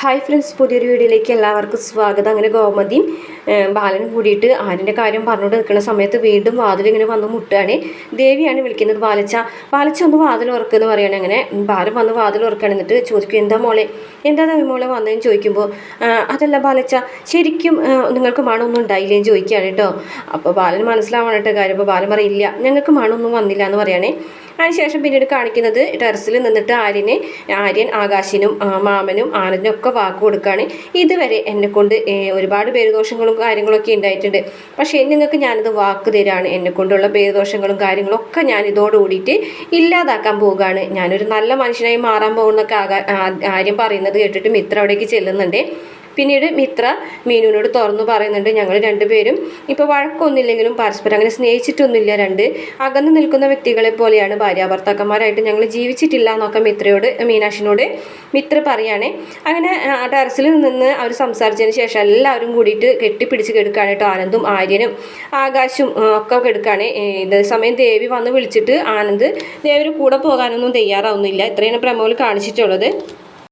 Hi friends പുതിയൊരു വീഡിയോയിലേക്ക് എല്ലാവർക്കും സ്വാഗതം. അങ്ങനെ ഗോമതിയും ബാലനും കൂടിയിട്ട് ആനിന്റെ കാര്യം പറഞ്ഞുകൊണ്ട് നിൽക്കുന്ന സമയത്ത് വീണ്ടും വാതിൽ ഇങ്ങനെ വന്ന് മുട്ടുകയാണ്. ദേവിയാണ് വിളിക്കുന്നത് ബാലച്ച. ബാലച്ച ഒന്ന് വാതിൽ ഉറക്കുമെന്ന് പറയുകയാണ്. അങ്ങനെ ബാലം വന്ന് വാതിൽ ഉറക്കുകയാണ്. എന്നിട്ട് ചോദിക്കും എന്താ മോളെ? എന്താ നവി മോളെ വന്നതെന്ന് ചോദിക്കുമ്പോൾ അതല്ല ബാലച്ച ശരിക്കും നിങ്ങൾക്ക് മണമൊന്നും ഉണ്ടായില്ലേന്ന് ചോദിക്കുകയാണ് കേട്ടോ. അപ്പോൾ ബാലൻ മനസ്സിലാവണ കേട്ടോ കാര്യം. അപ്പോൾ ബാലൻ പറയില്ല ഞങ്ങൾക്ക് മണമൊന്നും വന്നില്ല എന്ന് പറയുകയാണേ. അതിനുശേഷം പിന്നീട് കാണിക്കുന്നത് ടെറസിൽ നിന്നിട്ട് ആര്യനെ ആര്യൻ ആകാശിനും മാമനും ആനന്ദിനും ഒക്കെ വാക്ക് കൊടുക്കുകയാണ്. ഇതുവരെ എന്നെ കൊണ്ട് ഒരുപാട് പേരുദോഷങ്ങളും കാര്യങ്ങളൊക്കെ ഉണ്ടായിട്ടുണ്ട്. പക്ഷേ നിങ്ങൾക്ക് ഞാനത് വാക്ക് തരാണ്. എന്നെ കൊണ്ടുള്ള പേരുദോഷങ്ങളും കാര്യങ്ങളും ഒക്കെ ഞാൻ ഇതോടുകൂടിയിട്ട് ഇല്ലാതാക്കാൻ പോവുകയാണ്. ഞാനൊരു നല്ല മനുഷ്യനായി മാറാൻ പോകുന്നൊക്കെ ആകാ ആര്യം പറയുന്നത് കേട്ടിട്ട് മിത്ര അവിടേക്ക് ചെല്ലുന്നുണ്ട്. പിന്നീട് മിത്ര മീനുവിനോട് തുറന്നു പറയുന്നുണ്ട് ഞങ്ങൾ രണ്ടുപേരും ഇപ്പോൾ വഴക്കൊന്നുമില്ലെങ്കിലും പരസ്പരം അങ്ങനെ സ്നേഹിച്ചിട്ടൊന്നുമില്ല. രണ്ട് അകന്നു നിൽക്കുന്ന വ്യക്തികളെ പോലെയാണ് ഭാര്യാഭർത്താക്കന്മാരായിട്ട് ഞങ്ങൾ ജീവിച്ചിട്ടില്ല എന്നൊക്കെ മിത്രയോട് മീനാക്ഷിനോട് മിത്ര പറയുകയാണെ അങ്ങനെ ആ, ടെറസിൽ നിന്ന് അവർ സംസാരിച്ചതിന് ശേഷം എല്ലാവരും കൂടിയിട്ട് കെട്ടിപ്പിടിച്ച് കെടുക്കുകയാണ് കേട്ടോ ആനന്ദും ആര്യനും. ആകാശും ഒക്കെ കെടുക്കുകയാണ് ഇത് സമയം ദേവി വന്ന് വിളിച്ചിട്ട് ആനന്ദ് ദേവിയുടെ കൂടെ പോകാനൊന്നും തയ്യാറാവുന്നില്ല. ഇത്രയാണ് പ്രമോൾ കാണിച്ചിട്ടുള്ളത്.